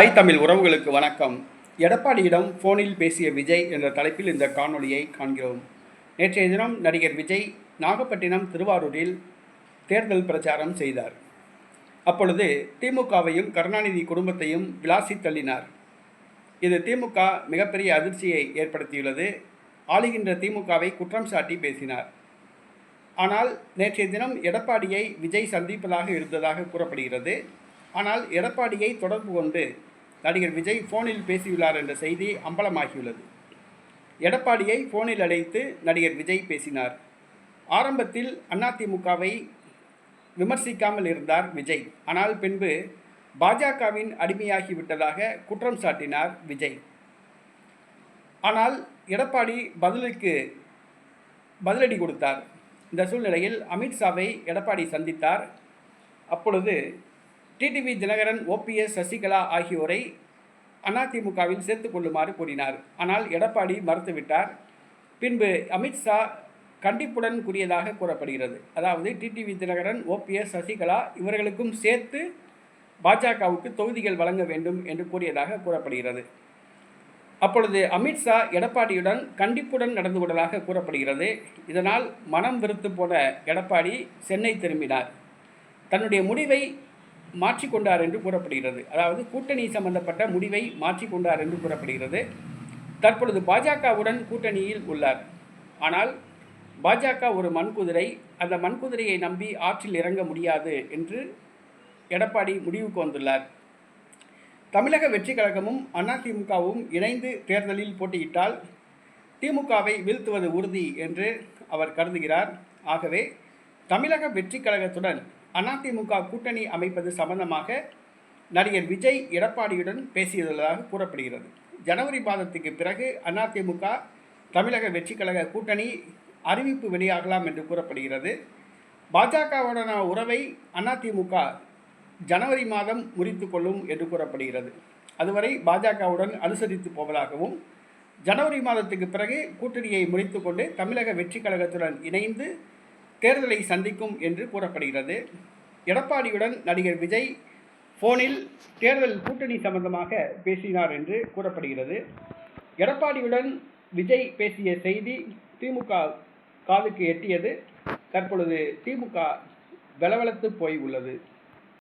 தாய் தமிழ் உறவுகளுக்கு வணக்கம். எடப்பாடியிடம் ஃபோனில் பேசிய விஜய் என்ற தலைப்பில் இந்த காணொலியை காண்கிறோம். நேற்றைய தினம் நடிகர் விஜய் நாகப்பட்டினம் திருவாரூரில் தேர்தல் பிரச்சாரம் செய்தார். அப்பொழுது திமுகவையும் கருணாநிதி குடும்பத்தையும் விளாசி தள்ளினார். இது திமுக மிகப்பெரிய அதிர்ச்சியை ஏற்படுத்தியுள்ளது. ஆளுகின்ற திமுகவை குற்றம் சாட்டி பேசினார். ஆனால் நேற்றைய தினம் எடப்பாடியை விஜய் சந்திப்பதாக இருந்ததாக கூறப்படுகிறது. ஆனால் எடப்பாடியை தொடர்பு கொண்டு நடிகர் விஜய் ஃபோனில் பேசியுள்ளார் என்ற செய்தி அம்பலமாகியுள்ளது. எடப்பாடியை ஃபோனில் அழைத்து நடிகர் விஜய் பேசினார். ஆரம்பத்தில் அதிமுகவை விமர்சிக்காமல் இருந்தார் விஜய். ஆனால் பின்பு பாஜகவின் அடிமையாகிவிட்டதாக குற்றம் சாட்டினார் விஜய். ஆனால் எடப்பாடி பதிலுக்கு பதிலடி கொடுத்தார். இந்த சூழ்நிலையில் அமித்ஷாவை எடப்பாடி சந்தித்தார். அப்பொழுது டிடிவி தினகரன் ஓபிஎஸ் சசிகலா ஆகியோரை அதிமுகவில் சேர்த்து கொள்ளுமாறு கூறினார். ஆனால் எடப்பாடி மறுத்துவிட்டார். பின்பு அமித்ஷா கண்டிப்புடன் கூறியதாக கூறப்படுகிறது. அதாவது டிடிவி தினகரன் ஓபிஎஸ் சசிகலா இவர்களுக்கும் சேர்த்து பாஜகவுக்கு தொகுதிகள் வழங்க வேண்டும் என்று கூறியதாக கூறப்படுகிறது. அப்பொழுது அமித்ஷா எடப்பாடியுடன் கண்டிப்புடன் நடந்து கொண்டதாக கூறப்படுகிறது. இதனால் மனம் வெறுத்து போன எடப்பாடி சென்னை திரும்பினார். தன்னுடைய முடிவை மாற்றிக்கொண்டார் என்று கூறப்படுகிறது. அதாவது கூட்டணி சம்பந்தப்பட்ட முடிவை மாற்றிக்கொண்டார் என்று கூறப்படுகிறது. தற்பொழுது பாஜகவுடன் கூட்டணியில் உள்ளார். ஆனால் பாஜக ஒரு மண்குதிரை அந்த மண்குதிரையை நம்பி ஆற்றில் இறங்க முடியாது என்று எடப்பாடி முடிவுக்கு வந்துள்ளார். தமிழக வெற்றி கழகமும் அதிமுகவும் இணைந்து தேர்தலில் போட்டியிட்டால் திமுகவை வீழ்த்துவது உறுதி என்று அவர் கருதுகிறார். ஆகவே தமிழக வெற்றி கழகத்துடன் அதிமுக கூட்டணி அமைப்பது சம்பந்தமாக நடிகர் விஜய் எடப்பாடியுடன் பேசியுள்ளதாக கூறப்படுகிறது. ஜனவரி மாதத்துக்கு பிறகு அதிமுக தமிழக வெற்றி கழக கூட்டணி அறிவிப்பு வெளியாகலாம் என்று கூறப்படுகிறது. பாஜகவுடனான உறவை அதிமுக ஜனவரி மாதம் முறித்து கொள்ளும் என்று கூறப்படுகிறது. அதுவரை பாஜகவுடன் அனுசரித்து போவதாகவும் ஜனவரி மாதத்துக்கு பிறகு கூட்டணியை முறித்து கொண்டு தமிழக வெற்றி கழகத்துடன் இணைந்து தேர்தலை சந்திக்கும் என்று கூறப்படுகிறது. எடப்பாடியுடன் நடிகர் விஜய் ஃபோனில் தேர்தல் கூட்டணி சம்பந்தமாக பேசினார் என்று கூறப்படுகிறது. எடப்பாடியுடன் விஜய் பேசிய செய்தி திமுக காதுக்கு எட்டியது. தற்பொழுது திமுக பலவலத்து போய் உள்ளது.